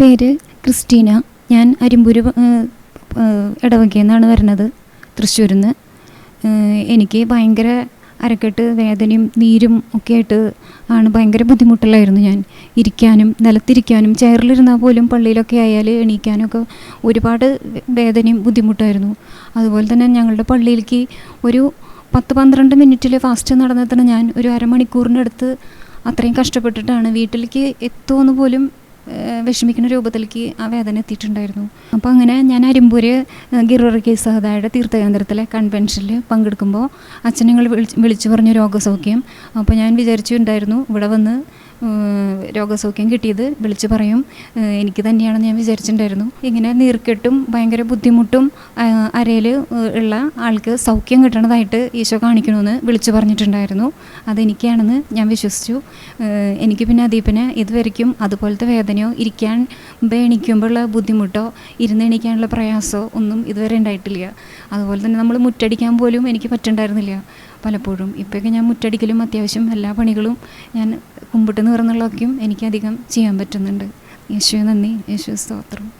പേര് ക്രിസ്റ്റീന. ഞാൻ അരിമ്പൂര് ഇടവകയിൽ നിന്നാണ് വരുന്നത് തൃശ്ശൂരിൽ നിന്ന് എനിക്ക് ഭയങ്കര അരക്കെട്ട് വേദനയും നീരും ഒക്കെ ആയിട്ട് ആണ് ഭയങ്കര ബുദ്ധിമുട്ടിലായിരുന്നു ഞാൻ. ഇരിക്കാനും നിലത്തിരിക്കാനും ചെയറിലിരുന്നാൽ പോലും പള്ളിയിലൊക്കെ ആയാൽ എണീക്കാനൊക്കെ ഒരുപാട് വേദനയും ബുദ്ധിമുട്ടായിരുന്നു. അതുപോലെ തന്നെ ഞങ്ങളുടെ പള്ളിയിലേക്ക് ഒരു പത്ത് പന്ത്രണ്ട് മിനിറ്റിൽ ഫാസ്റ്റ് നടന്നെത്തണം ഞാൻ ഒരു അരമണിക്കൂറിന്റെ അടുത്ത് അത്രയും കഷ്ടപ്പെട്ടിട്ടാണ് വീട്ടിലേക്ക് എത്തുമെന്ന് പോലും വിഷമിക്കുന്ന രൂപത്തിലേക്ക് ആ വേദന എത്തിയിട്ടുണ്ടായിരുന്നു. അപ്പോൾ അങ്ങനെ ഞാൻ അരിമ്പൂര് ഗിറുറക്കി സഹതായുടെ തീർത്ഥകേന്ദ്രത്തിലെ കൺവെൻഷനിൽ പങ്കെടുക്കുമ്പോൾ അച്ഛൻ ഞങ്ങൾ വിളിച്ച് വിളിച്ചു പറഞ്ഞു രോഗസൗഖ്യം. അപ്പോൾ ഞാൻ വിചാരിച്ചിട്ടുണ്ടായിരുന്നു ഇവിടെ വന്ന് രോഗസൗഖ്യം കിട്ടിയത് വിളിച്ചു പറയും. എനിക്ക് തന്നെയാണെന്ന് ഞാൻ വിചാരിച്ചിട്ടുണ്ടായിരുന്നു. ഇങ്ങനെ നീർക്കെട്ടും ഭയങ്കര ബുദ്ധിമുട്ടും അരയിൽ ഉള്ള ആൾക്ക് സൗഖ്യം കിട്ടണതായിട്ട് ഈശോ കാണിക്കണമെന്ന് വിളിച്ചു പറഞ്ഞിട്ടുണ്ടായിരുന്നു. അതെനിക്കാണെന്ന് ഞാൻ വിശ്വസിച്ചു. എനിക്ക് പിന്നെ അതീപ്പിനെ ഇതുവരെയ്ക്കും അതുപോലത്തെ വേദനയോ ഇരിക്കാൻ എണീക്കുമ്പോഴുള്ള ബുദ്ധിമുട്ടോ ഇരുന്ന് എണീക്കാനുള്ള പ്രയാസമോ ഒന്നും ഇതുവരെ ഉണ്ടായിട്ടില്ല. അതുപോലെ തന്നെ നമ്മൾ മുറ്റടിക്കാൻ പോലും എനിക്ക് പറ്റുണ്ടായിരുന്നില്ല. പലപ്പോഴും ഇപ്പോഴൊക്കെ ഞാൻ മുറ്റടിക്കലും അത്യാവശ്യം എല്ലാ പണികളും ഞാൻ കുമ്പിട്ട് നിറന്നുള്ളതൊക്കെയും എനിക്കധികം ചെയ്യാൻ പറ്റുന്നുണ്ട്. യേശു നന്ദി. യേശു സ്തോത്രം.